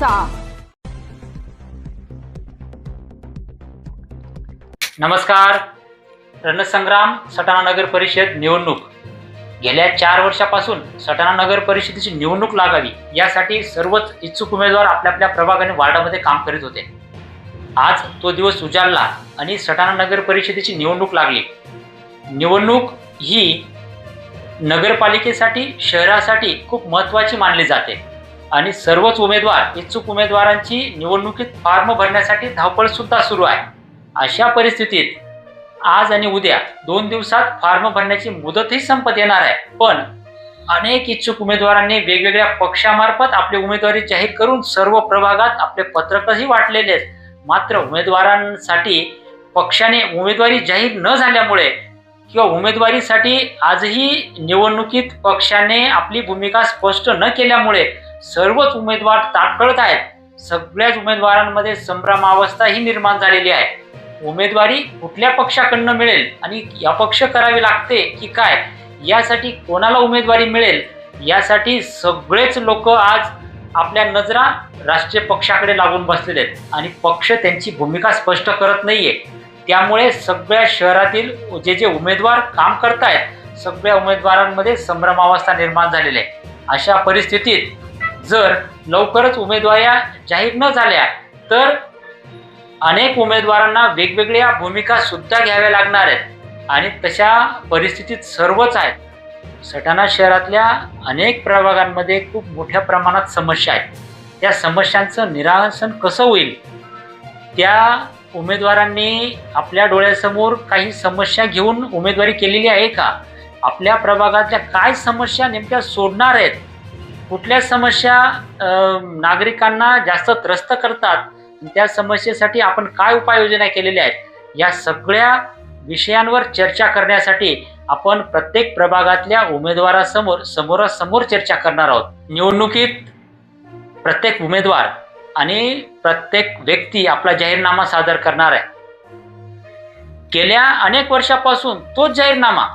जनतेचा नमस्कार. रणसंग्राम सटाणा नगर परिषद निवडणूक. गेल्या चार वर्षापासून सटाणा नगर परिषदेची निवडणूक लागावी यासाठी सर्वच इच्छुक उमेदवार आपल्या आपल्या प्रभाग आणि वार्डामध्ये काम करीत होते. आज तो दिवस उजाडला आणि सटाणा नगर परिषदेची निवडणूक लागली. निवडणूक ही नगरपालिकेसाठी शहरासाठी खूप महत्त्वाची मानली जाते. आणि सर्वच उमेदवार इच्छुक उमेदवारांची निवडणुकीत फॉर्म भरण्यासाठी धावपळ सुद्धा सुरू आहे. अशा परिस्थितीत आज आणि उद्या दोन दिवसात फॉर्म भरण्याची मुदतही संपत येणार आहे. पण अनेक इच्छुक उमेदवारांनी वेगवेगळ्या पक्षामार्फत आपली उमेदवारी जाहीर करून सर्व प्रभागात आपले पत्रकही वाटलेले आहेत. मात्र उमेदवारांसाठी पक्षाने उमेदवारी जाहीर न झाल्यामुळे किंवा उमेदवारीसाठी आजही निवडणुकीत पक्षाने आपली भूमिका स्पष्ट न केल्यामुळे सर्वच उमेदवार ताटकळत आहेत. सगळ्याच उमेदवारांमध्ये संभ्रमावस्था ही निर्माण झालेली आहे. उमेदवारी कुठल्या पक्षाकडनं मिळेल आणि अपक्ष करावी लागते की काय? यासाठी कोणाला उमेदवारी मिळेल? यासाठी सगळेच लोक आज आपल्या नजरा राष्ट्रीय पक्षाकडे लागून बसलेले आहेत आणि पक्ष त्यांची भूमिका स्पष्ट करत नाहीये. त्यामुळे सगळ्या शहरातील जे जे उमेदवार काम करतायत सगळ्या उमेदवारांमध्ये संभ्रमावस्था निर्माण झालेली आहे. अशा परिस्थितीत जर लवकरच उमेदवाऱ्या जाहीर न झाल्या तर अनेक उमेदवारांना वेगवेगळ्या भूमिका सुद्धा घ्याव्या लागणार आहेत. आणि तशा परिस्थितीत सर्वच आहेत. सटाणा शहरातल्या अनेक प्रभागांमध्ये खूप मोठ्या प्रमाणात समस्या आहेत. त्या समस्यांचं निरासन कसं होईल? त्या उमेदवारांनी आपल्या डोळ्यासमोर काही समस्या घेऊन उमेदवारी केलेली आहे का? आपल्या प्रभागातल्या काय समस्या नेमक्या सोडणार आहेत? कुठल्या समस्या नागरिकांना जास्त त्रस्त करतात त्या समस्येसाठी आपण काय उपाययोजना केलेल्या आहेत? या सगळ्या विषयांवर चर्चा करण्यासाठी आपण प्रत्येक प्रभागातल्या उमेदवारासमोर समोरासमोर चर्चा करणार आहोत. निवडणुकीत प्रत्येक उमेदवार आणि प्रत्येक व्यक्ती आपला जाहीरनामा सादर करणार आहे. गेल्या अनेक वर्षापासून तोच जाहीरनामा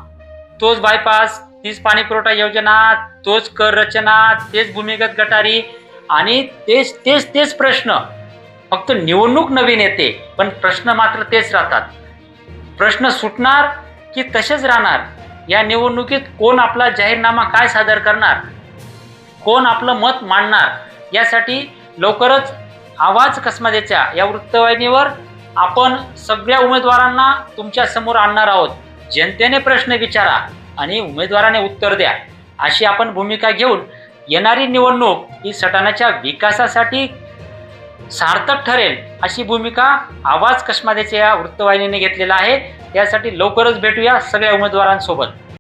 तोच बायपास तीच पाणी पुरवठा योजना तोच कर रचना तेच भूमिगत गटारी आणि तेच तेच तेच प्रश्न. फक्त निवडणूक नवीन येते पण प्रश्न मात्र तेच राहतात. प्रश्न सुटणार की तसेच राहणार? या निवडणुकीत कोण आपला जाहीरनामा काय सादर करणार? कोण आपलं मत मांडणार? यासाठी लवकरच आवाज कसमादेच्या या वृत्तवाहिनीवर आपण सगळ्या उमेदवारांना तुमच्यासमोर आणणार आहोत. जनतेने प्रश्न विचारा. आणि उमेदवाराने उत्तर द्या. अशी आपण भूमिका घेऊन येणारी निवडणूक ही सटाण्याच्या विकासासाठी सार्थक ठरेल अशी भूमिका आवाज कश्मादेच्या या वृत्तवाहिनीने घेतलेला आहे. त्यासाठी लवकरच भेटूया सगळ्या उमेदवारांसोबत.